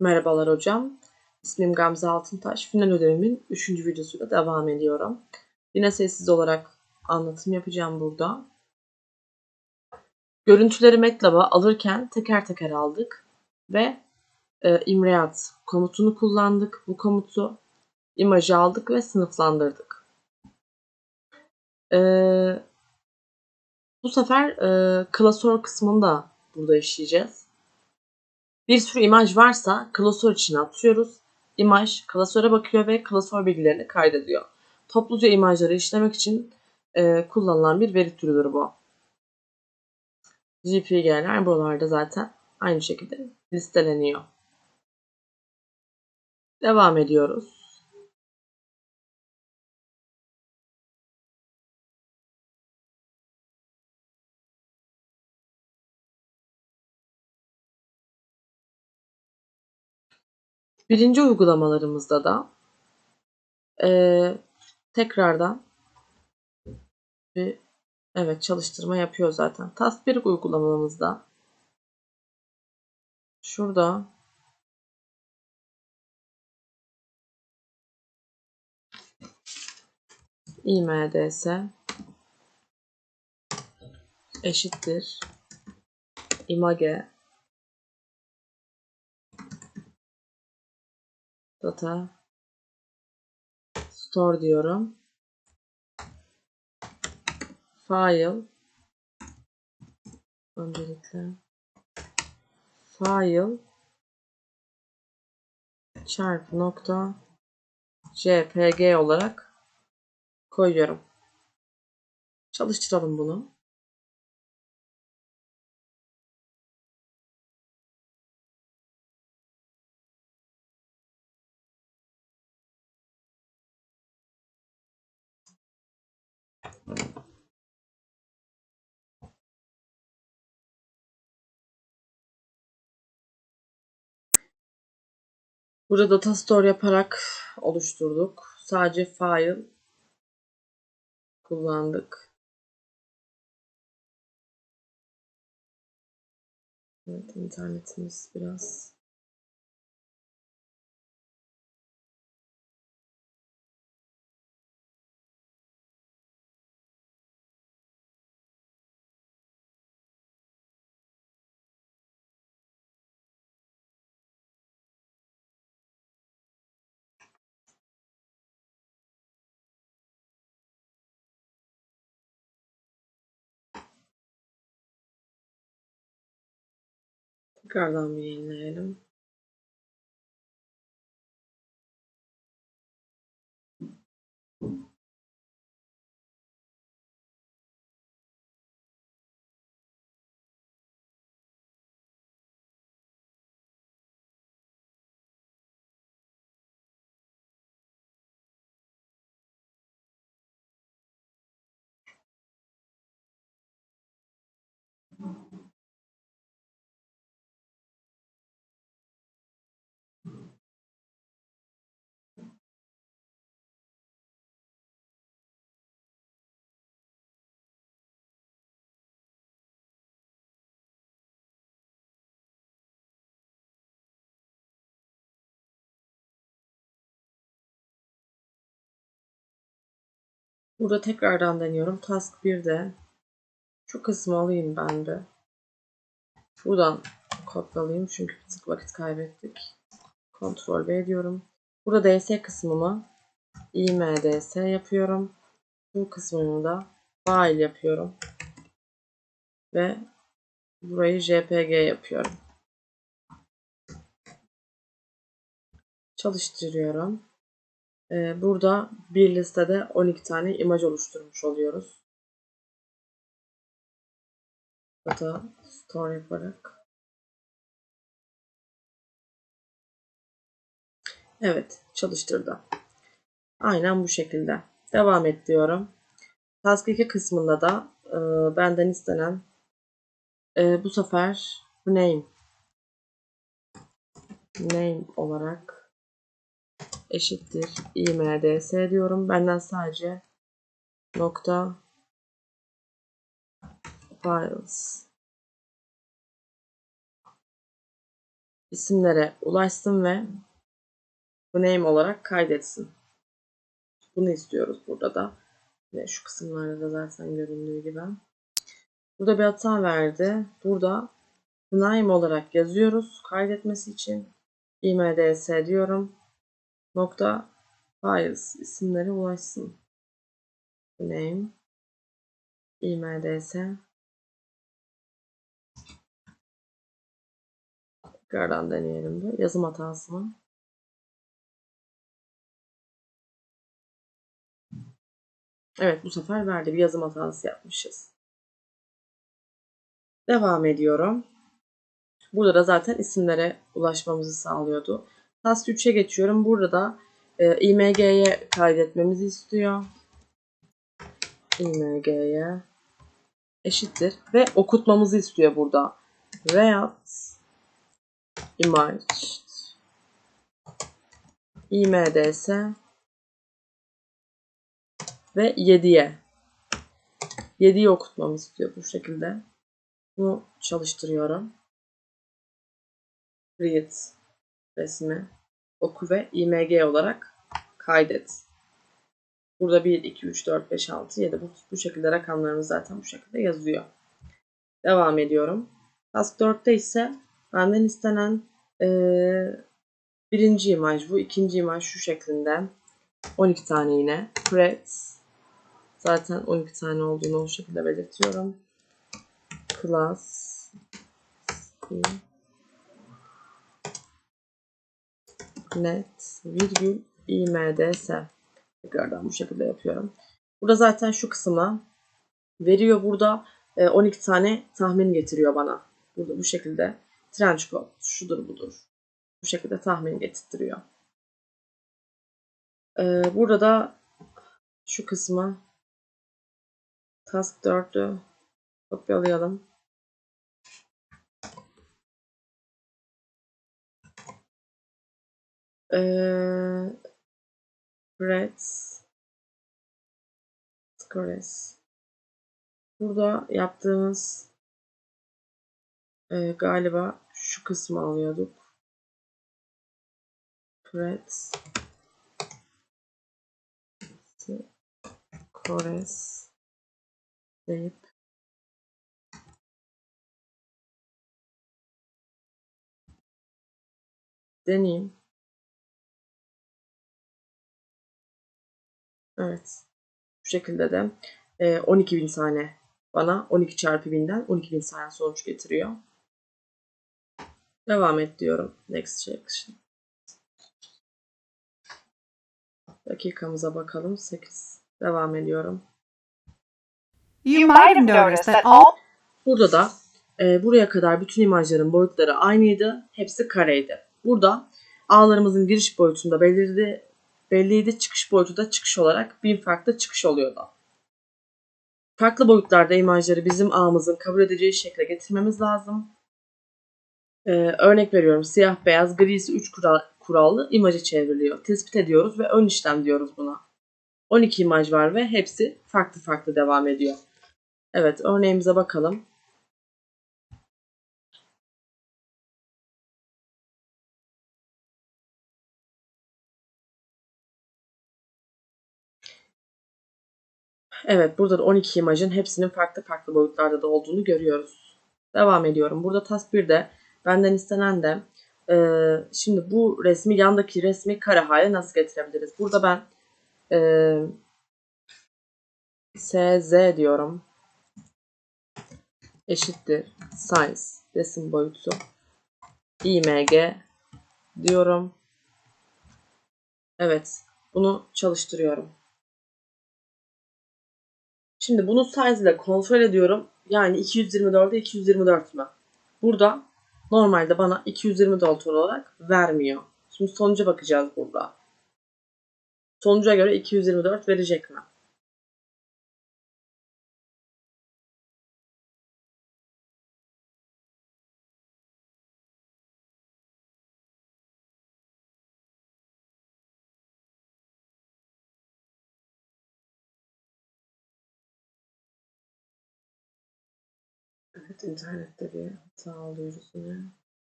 Merhabalar hocam. İsmim Gamze Altıntaş. Final ödevimin 3. videosuyla devam ediyorum. Yine sessiz olarak anlatım yapacağım burada. Görüntüleri MATLAB'a alırken teker teker aldık ve e, imreat komutunu kullandık. Bu komutu imajı aldık ve sınıflandırdık. E, bu sefer e, klasör kısmını da burada işleyeceğiz. Bir sürü imaj varsa klasör içine atıyoruz. İmaj klasöre bakıyor ve klasör bilgilerini kaydediyor. Topluca imajları işlemek için e, kullanılan bir veri türüdür bu. JPG'ler buralarda zaten aynı şekilde listeleniyor. Devam ediyoruz. Birinci uygulamalarımızda da e, tekrardan bir evet çalıştırma yapıyor zaten. 1 uygulamamızda şurada imds eşittir image data store diyorum. File öncelikle file çarpı nokta jpg olarak koyuyorum. Çalıştıralım bunu. Burada data store yaparak oluşturduk. Sadece file kullandık. Evet internetimiz biraz Tekrardan bir yenileyelim. Burada tekrardan deniyorum. Task 1'de şu kısmı alayım ben de. Buradan kopyalayayım çünkü bir tık vakit kaybettik. Ctrl V diyorum. Burada DS kısmımı IMDS yapıyorum. Bu kısmını da file yapıyorum. Ve burayı JPG yapıyorum. Çalıştırıyorum. Ee, burada bir listede 12 tane imaj oluşturmuş oluyoruz. Data store yaparak. Evet çalıştırdı. Aynen bu şekilde. Devam et diyorum. Task 2 kısmında da e, benden istenen e, bu sefer name name olarak eşittir imds diyorum. Benden sadece nokta files isimlere ulaşsın ve bu name olarak kaydetsin. Bunu istiyoruz burada da. Ve şu kısımlarda da zaten göründüğü gibi. Burada bir hata verdi. Burada name olarak yazıyoruz kaydetmesi için. imds diyorum. Nokta files isimlere ulaşsın. Name imds Tekrardan deneyelim de. Yazım hatası mı? Evet bu sefer verdi. Bir yazım hatası yapmışız. Devam ediyorum. Burada da zaten isimlere ulaşmamızı sağlıyordu. Task 3'e geçiyorum. Burada da e, img'ye kaydetmemizi istiyor. img'ye eşittir. Ve okutmamızı istiyor burada. React image imds ve 7'ye 7'yi okutmamı istiyor bu şekilde. Bunu çalıştırıyorum. Read resmi oku ve img olarak kaydet. Burada 1, 2, 3, 4, 5, 6, 7 bu, bu şekilde rakamlarımız zaten bu şekilde yazıyor. Devam ediyorum. Task 4'te ise benden istenen ee, birinci imaj bu. ikinci imaj şu şeklinde. 12 tane yine. Create. Zaten 12 tane olduğunu o şekilde belirtiyorum. Class. Net. Virgül. imds. Tekrardan bu şekilde yapıyorum. Burada zaten şu kısma veriyor. Burada 12 tane tahmin getiriyor bana. Burada bu şekilde trench coat şudur budur. Bu şekilde tahmin getirtiyor. Ee, burada da şu kısmı task 4'ü kopyalayalım. Ee, Reds Scores Burada yaptığımız e, galiba şu kısmı alıyorduk. Kretz Kores deyip deneyeyim. Evet. Bu şekilde de e, 12.000 tane bana 12 çarpı 1000'den 12.000 tane sonuç getiriyor. Devam et diyorum. Next section. Dakikamıza bakalım. 8. Devam ediyorum. You might have noticed that all Burada da e, buraya kadar bütün imajların boyutları aynıydı. Hepsi kareydi. Burada ağlarımızın giriş boyutunda belirdi, belliydi. Çıkış boyutu da çıkış olarak bir farklı çıkış oluyordu. Farklı boyutlarda imajları bizim ağımızın kabul edeceği şekle getirmemiz lazım. Ee, örnek veriyorum siyah beyaz grisi 3 kural, kurallı imajı çevriliyor. Tespit ediyoruz ve ön işlem diyoruz buna. 12 imaj var ve hepsi farklı farklı devam ediyor. Evet örneğimize bakalım. Evet burada da 12 imajın hepsinin farklı farklı boyutlarda da olduğunu görüyoruz. Devam ediyorum. Burada task 1'de benden istenen de e, şimdi bu resmi yandaki resmi kare hale nasıl getirebiliriz? Burada ben e, SZ diyorum. Eşittir size resim boyutu img diyorum. Evet bunu çalıştırıyorum. Şimdi bunu size ile kontrol ediyorum. Yani 224'e 224 mü? Burada normalde bana 224 olarak vermiyor. Şimdi sonuca bakacağız burada. Sonuca göre 224 verecek mi? Evet internette bir hata alıyoruz yine.